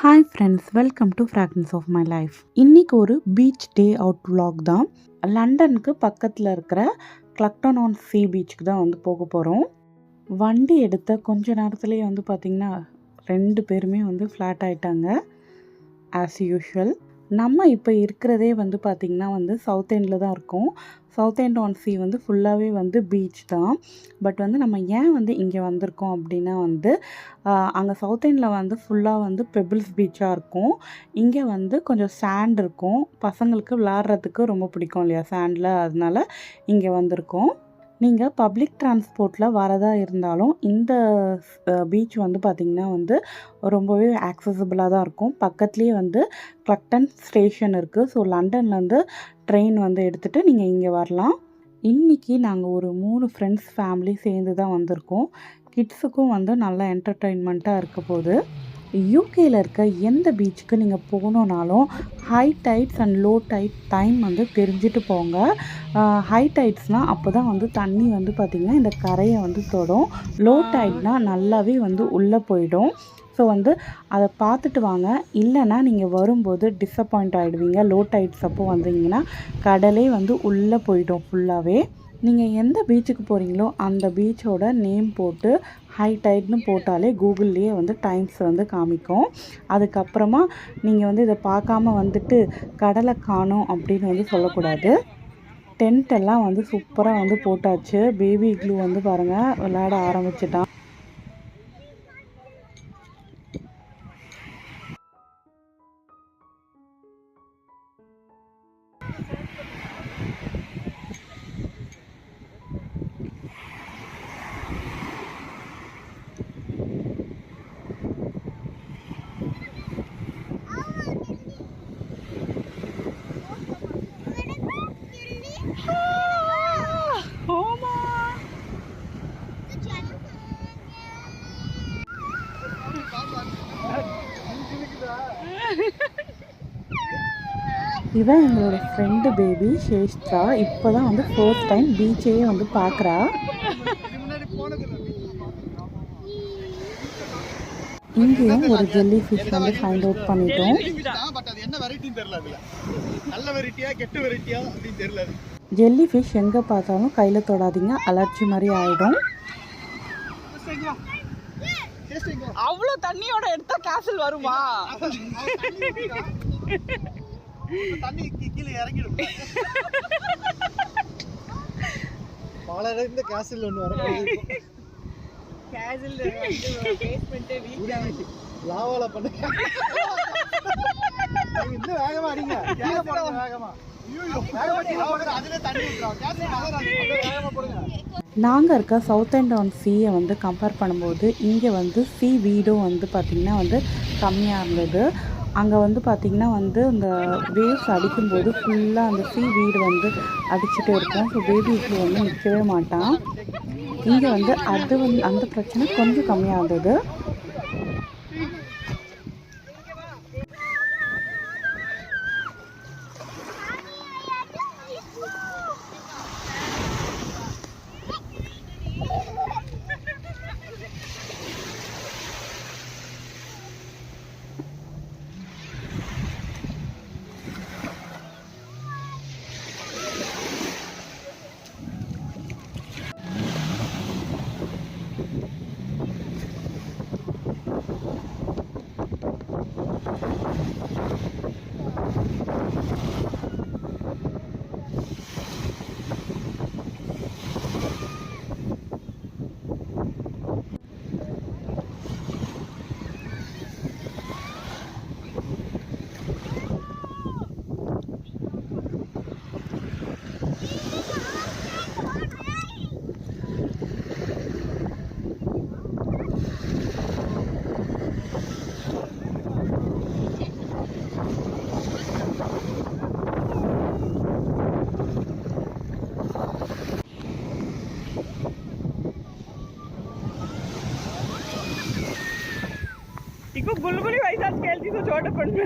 Hi friends welcome to fragrance of my life இன்னைக்கு ஒரு beach day out vlog தான். லண்டனுக்கு பக்கத்தில் இருக்கிற கிளக்டன் ஆன் சீ பீச்சுக்கு தான் வந்து போக போகிறோம் வண்டி எடுத்த கொஞ்ச நேரத்துலேயே வந்து பார்த்திங்கன்னா ரெண்டு பேருமே வந்து ஃப்ளாட் ஆகிட்டாங்க ஆஸ் யூஷுவல் நம்ம இப்போ இருக்கிறதே வந்து பார்த்திங்கன்னா வந்து சவுத் எண்டில் தான் இருக்கோம். சவுத் எண்ட் ஆன் சீ வந்து ஃபுல்லாகவே வந்து பீச் தான். பட் வந்து நம்ம ஏன் வந்து இங்கே வந்திருக்கோம் அப்படின்னா வந்து அங்கே சவுத் எண்டில் வந்து ஃபுல்லாக வந்து பெபிள்ஸ் பீச்சாக இருக்கும். இங்கே வந்து கொஞ்சம் சாண்ட் இருக்கும். பசங்களுக்கு விளாட்றதுக்கு ரொம்ப பிடிக்கும் இல்லையா சாண்டில் அதனால இங்கே வந்திருக்கோம். நீங்கள் பப்ளிக் டிரான்ஸ்போர்ட்டில் வரதா இருந்தாலும் இந்த பீச் வந்து பார்த்திங்கன்னா வந்து ரொம்பவே ஆக்சசபிளாக தான் இருக்கும். பக்கத்துலேயே வந்து கிளக்டன் ஸ்டேஷன் இருக்குது ஸோ லண்டன்லேருந்து ட்ரெயின் வந்து எடுத்துகிட்டு நீங்கள் இங்கே வரலாம். இன்றைக்கி நாங்கள் ஒரு மூணு ஃப்ரெண்ட்ஸ் ஃபேமிலி சேர்ந்து தான் வந்திருக்கோம் கிட்ஸுக்கும் வந்து நல்லா என்டர்டெயின்மெண்ட்டாக இருக்க போகுது. யூகேயில் இருக்க எந்த பீச்சுக்கு நீங்கள் போகணுன்னாலும் high tides and low tide time வந்து தெரிஞ்சுட்டு போங்க. ஹை டைட்ஸ்னால் அப்போ தான் வந்து தண்ணி வந்து பார்த்திங்கன்னா இந்த கரையை வந்து தொடும். லோ டைட்னா நல்லாவே வந்து உள்ளே போயிடும். ஸோ வந்து அதை பார்த்துட்டு வாங்க. இல்லைன்னா நீங்கள் வரும்போது டிஸப்பாயிண்ட் ஆகிடுவீங்க லோ டைட்ஸ் அப்போ வந்தீங்கன்னா கடலே வந்து உள்ளே போயிடும் ஃபுல்லாகவே நீங்கள் எந்த பீச்சுக்கு போகிறீங்களோ அந்த பீச்சோட நேம் போட்டு ஹை டைட்னு போட்டாலே கூகுள்லேயே வந்து டைம்ஸ் வந்து காமிக்கும். அதுக்கப்புறமா நீங்கள் வந்து இதை பார்க்காம வந்துட்டு கடலை காணோம் அப்படின்னு வந்து சொல்லக்கூடாது. டென்ட் எல்லாம் வந்து சூப்பராக வந்து போட்டாச்சு. பேபி க்ளூ வந்து பாருங்கள் விளையாட ஆரம்பிச்சிட்டான். ஓமா இவன் எங்களோட ஃப்ரெண்டு பேபி ஷேஷ்த்ரா இப்போ தான் வந்து ஃபர்ஸ்ட் டைம் பீச்சையே வந்து பார்க்குறா இங்கேயும் ஒரு ஜெல்லி ஃபிஷ் வந்து ஃபைண்ட் அவுட் பண்ணிட்டோம். பட் அது என்ன வெரைட்டின்னு தெரியல அதுல. நல்ல வெரைட்டியா கெட்ட வெரைட்டியா அப்படின்னு தெரியல அது. ஜெல்லி ஃபிஷ் எங்கே பார்த்தாலும் கையில் தொடாதீங்க. அலர்ஜி மாதிரி ஆகிடும் அவ்வளோ தண்ணியோட எடுத்தா கேசல் வருமா? தண்ணி கீ- கீழே இறங்கிடும் பல இந்த கேசல் ஒன்று வர கேசல் பேஸ்மெண்ட்டே லாவால பண்ண. இன்னும் வேகமா அடிங்க வேகமா. நாங்கள் இருக்க சவுத் அண்ட் டவுன் சீயை வந்து கம்பேர் பண்ணும்போது இங்கே வந்து சீ வீடும் வந்து பார்த்திங்கன்னா வந்து கம்மியாக இருந்தது. அங்கே வந்து பார்த்திங்கன்னா வந்து இந்த வேவ்ஸ் அடிக்கும்போது ஃபுல்லாக அந்த சீ வீடு வந்து அடிச்சுட்டு இருக்கும். ஸோ பேபிக்கு வந்து நிற்கவே மாட்டான். இங்கே வந்து அது வந்து அந்த பிரச்சனை கொஞ்சம் கம்மியாக இருந்தது. ఇంకో గుల్గులి వైజాగ్ స్కేల్ తీసి చూడకుండా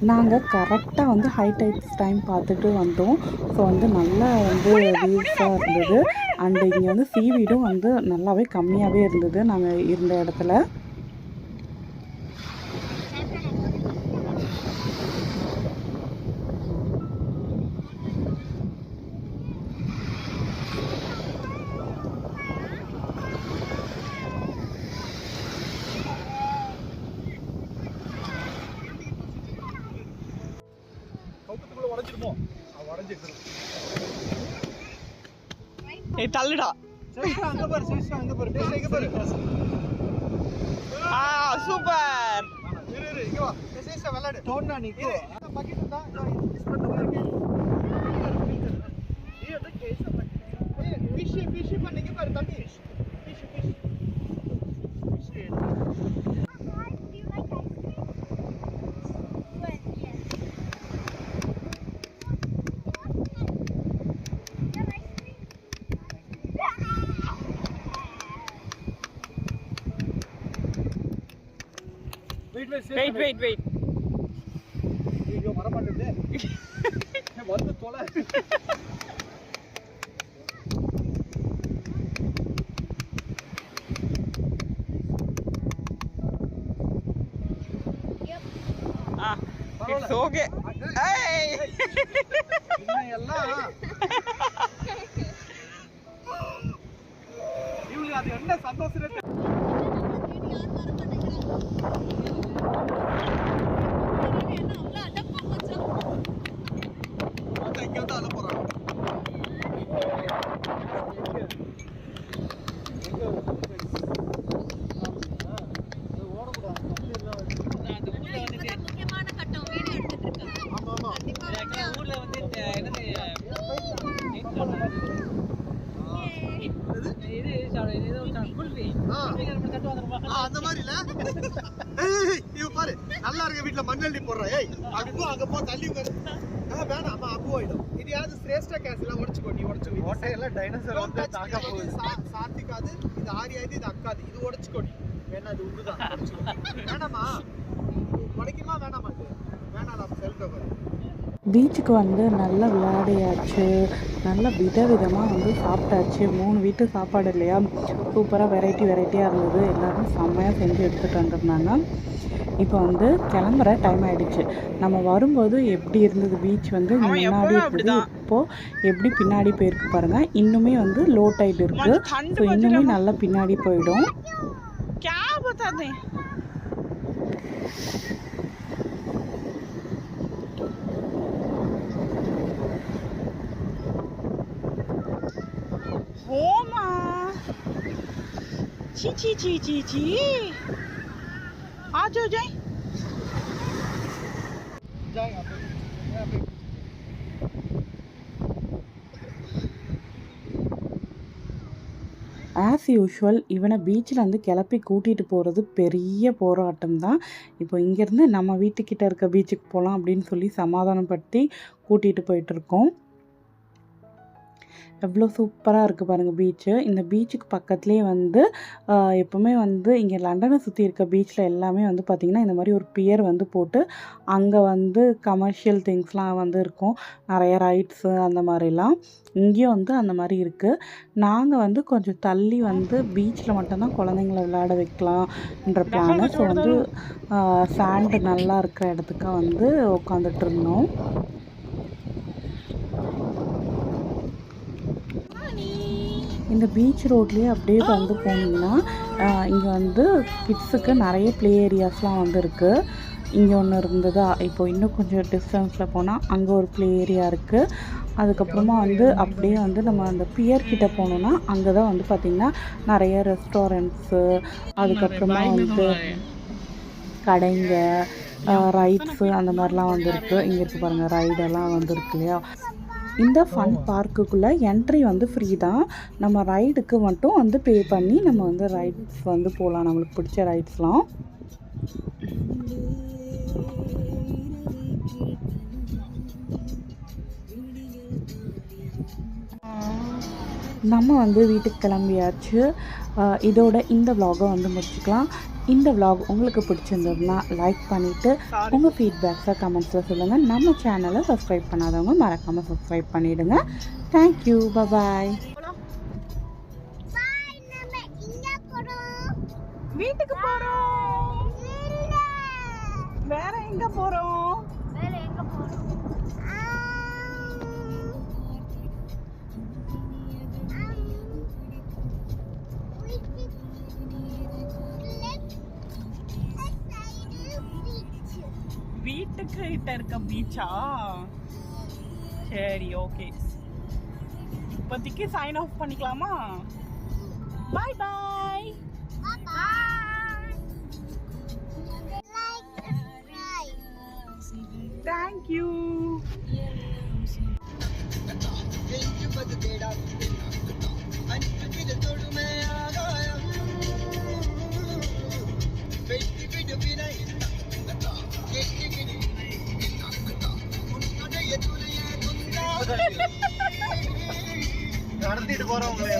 நாங்கள் கரெக்டாக வந்து ஹை டைப்ஸ் டைம் பார்த்துட்டு வந்தோம். ஸோ வந்து நல்லா வந்து வியூஸாக இருந்தது. அண்டு இங்கே வந்து சீவீடும் வந்து நல்லாவே கம்மியாகவே இருந்தது. நாங்கள் இருந்த இடத்துல கவுக்கத்துக்குள்ள உடைஞ்சிருமோ அது உடைஞ்சிருக்கு ஏய் தள்ளுடா சேஷ்டா அங்க பாரு சேஷ்டா அங்க பாரு டேய் இங்க பாரு தள்ளுடா. சூப்பர். இரு இரு இங்க வா டேய் சேஷ்டா விளையாடு தோண்டா நீ கோ பக்கெட் இருந்தா மிஸ் பண்ண பாரு ஏய் அது கேஸ் ஏய் ஃபிஷ் ஃபிஷ் பண்ணி இங்க பாரு தண்ணி fish fish fish wait wait wait ஐயோ வர மாட்டேங்குது வந்து தொலை. இட்ஸ் ஓகே ஏய். இன்னும் எல்லாம் இவங்களுக்கு அது என்ன சந்தோஷம் என்ன அவ்வளோ இங்க அந்த மாதிரி இல்ல பாரு நல்லா இருக்க வீட்ல மண்ணள்ளி போடுறா. ஏய் அங்க போ அங்க போ தள்ளி வேணாம் அம்மா அப்பு ஆயிடும் இது யாரு சிரேஷ்டா கேஸ் எல்லாம் உடைச்சுக்கோ நீ உடைச்சு ஓட்டையெல்லாம் டைனோசர் வந்து தாக்க போகுது. சாத்திக்காது இது ஆரியாது இது அக்காது. இது உடைச்சுக்கோ நீ வேணா இது உண்டுதான். வேணாமா உடைக்குமா வேணாமா வேணாம் செல்ஃப் பீச்சுக்கு வந்து நல்லா விளையாடியாச்சு. நல்லா விதவிதமாக வந்து சாப்பிட்டாச்சு. மூணு வீட்டு சாப்பாடு இல்லையா? சூப்பராக வெரைட்டி வெரைட்டியாக இருந்தது. எல்லாரும் செம்மையாக செஞ்சு எடுத்துகிட்டு வந்திருந்தாங்க. இப்போ வந்து கிளம்புற டைம் ஆயிடுச்சு. நம்ம வரும்போது எப்படி இருந்தது பீச் வந்து? முன்னாடி இருந்தது அப்படிதான். இப்போ எப்படி பின்னாடி போயிருக்கு பாருங்க. இன்னுமே வந்து லோ டைட் இருக்கு. வந்து தண்டு ஸோ இன்னுமே நல்லா பின்னாடி போயிடும். क्या बता दें हो माँ ची ची ची ची ची आ जाओ जाए जाएगा पे यहाँ पे ஆஸ் யூஷுவல் இவனை பீச்சில் வந்து கிளப்பி கூட்டிகிட்டு போகிறது பெரிய போராட்டம் தான் இப்போ இங்கேருந்து நம்ம வீட்டுக்கிட்ட இருக்க பீச்சுக்கு போகலாம் அப்படின்னு சொல்லி சமாதானப்படுத்தி கூட்டிகிட்டு போயிட்டுருக்கோம் எவ்வளோ சூப்பராக இருக்குது பாருங்கள் பீச்சு. இந்த பீச்சுக்கு பக்கத்துலேயே வந்து எப்போவுமே வந்து இங்கே லண்டனை சுற்றி இருக்க பீச்சில் எல்லாமே வந்து பார்த்திங்கன்னா இந்த மாதிரி ஒரு பியர் வந்து போட்டு அங்கே வந்து கமர்ஷியல் திங்ஸ்லாம் வந்து இருக்கும். நிறைய ரைட்ஸு அந்த மாதிரிலாம். இங்கேயும் வந்து அந்த மாதிரி இருக்குது நாங்கள் வந்து கொஞ்சம் தள்ளி வந்து பீச்சில் மட்டும்தான் குழந்தைங்கள விளையாட வைக்கலாம்ன்ற பிளானு ஸோ வந்து சாண்டு நல்லா இருக்கிற இடத்துக்கு வந்து உட்காந்துட்டு இருந்தோம். இந்த பீச் ரோட்லேயே அப்படியே வந்து போனீங்கன்னா இங்கே வந்து கிட்ஸுக்கு நிறைய ப்ளே ஏரியாஸ்லாம் வந்து இருக்குது இங்கே ஒன்று இருந்ததா இப்போ இன்னும் கொஞ்சம் டிஸ்டன்ஸில் போனால் அங்கே ஒரு ப்ளே ஏரியா இருக்குது அதுக்கப்புறமா வந்து அப்படியே வந்து நம்ம அந்த பியர் கிட்ட போனோம்னா அங்கே தான் வந்து பார்த்திங்கன்னா நிறைய ரெஸ்டாரண்ட்ஸு அதுக்கப்புறமா வந்து கடைங்க ரைட்ஸு அந்த மாதிரிலாம் வந்துருக்கு இங்கே இருக்கு பாருங்கள் ரைடெல்லாம் வந்துருக்கு இல்லையா? இந்த ஃபன் பார்க்குக்குள்ளே என்ட்ரி வந்து ஃப்ரீ தான் நம்ம ரைடுக்கு மட்டும் வந்து பே பண்ணி நம்ம வந்து ரைட்ஸ் வந்து போகலாம் நம்மளுக்கு பிடிச்ச ரைட்ஸ்லாம் நம்ம வந்து வீட்டுக்கு கிளம்பியாச்சு. இதோட இந்த விலாகை வந்து முடிச்சுக்கலாம். இந்த vlog உங்களுக்கு பிடிச்சிருந்ததுன்னா லைக் பண்ணிவிட்டு உங்கள் ஃபீட்பேக்ஸை கமெண்ட்ஸில் சொல்லுங்கள் நம்ம சேனலை சப்ஸ்கிரைப் பண்ணாதவங்க மறக்காமல் சப்ஸ்கிரைப் பண்ணிவிடுங்க தேங்க்யூ பபாய் வீட்டுக்கு போறோம். வேற எங்க போறோம்? வீட்டுக்கு கிட்ட இருக்க பீச்சா சரி ஓகே இப்போதைக்கு சைன் ஆஃப் பண்ணிக்கலாமா பாய் பாய் தேங்க்யூ நடத்திட்டு போறவங்களே